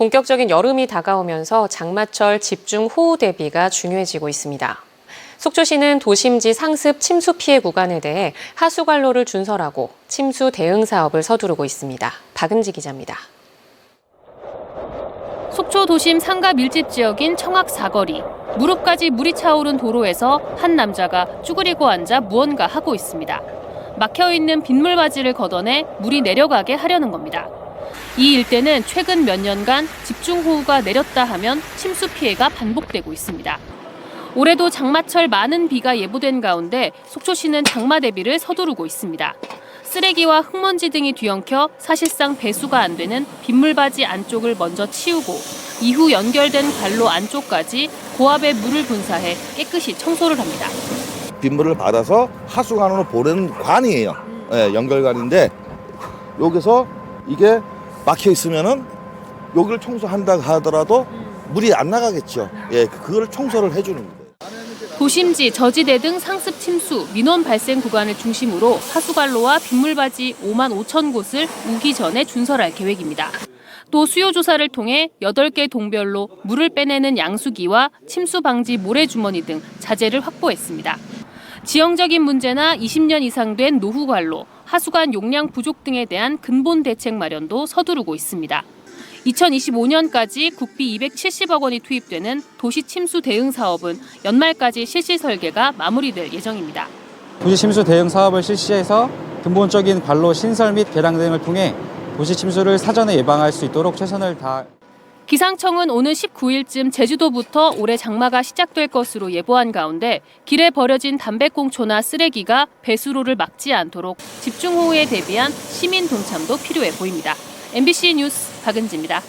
본격적인 여름이 다가오면서 장마철 집중 호우 대비가 중요해지고 있습니다. 속초시는 도심지 상습 침수 피해 구간에 대해 하수관로를 준설하고 침수 대응 사업을 서두르고 있습니다. 박은지 기자입니다. 속초 도심 상가 밀집 지역인 청악 사거리. 무릎까지 물이 차오른 도로에서 한 남자가 쭈그리고 앉아 무언가 하고 있습니다. 막혀 있는 빗물 바지를 걷어내 물이 내려가게 하려는 겁니다. 이 일대는 최근 몇 년간 집중호우가 내렸다 하면 침수 피해가 반복되고 있습니다. 올해도 장마철 많은 비가 예보된 가운데 속초시는 장마 대비를 서두르고 있습니다. 쓰레기와 흙먼지 등이 뒤엉켜 사실상 배수가 안 되는 빗물바지 안쪽을 먼저 치우고 이후 연결된 관로 안쪽까지 고압의 물을 분사해 깨끗이 청소를 합니다. 빗물을 받아서 하수관으로 보내는 관이에요. 예, 연결관인데 여기서 이게 막혀 있으면은 여기를 청소한다 하더라도 물이 안 나가겠죠. 예, 그걸 청소를 해주는 거예요. 도심지, 저지대 등 상습 침수, 민원 발생 구간을 중심으로 하수관로와 빗물바지 5만 5천 곳을 우기 전에 준설할 계획입니다. 또 수요 조사를 통해 8개 동별로 물을 빼내는 양수기와 침수 방지 모래주머니 등 자재를 확보했습니다. 지형적인 문제나 20년 이상 된 노후관로, 하수관 용량 부족 등에 대한 근본 대책 마련도 서두르고 있습니다. 2025년까지 국비 270억 원이 투입되는 도시 침수 대응 사업은 연말까지 실시 설계가 마무리될 예정입니다. 도시 침수 대응 사업을 실시해서 근본적인 관로 신설 및 개량 등을 통해 도시 침수를 사전에 예방할 수 있도록 최선을 다 기상청은 오는 19일쯤 제주도부터 올해 장마가 시작될 것으로 예보한 가운데 길에 버려진 담배꽁초나 쓰레기가 배수로를 막지 않도록 집중호우에 대비한 시민 동참도 필요해 보입니다. MBC 뉴스 박은지입니다.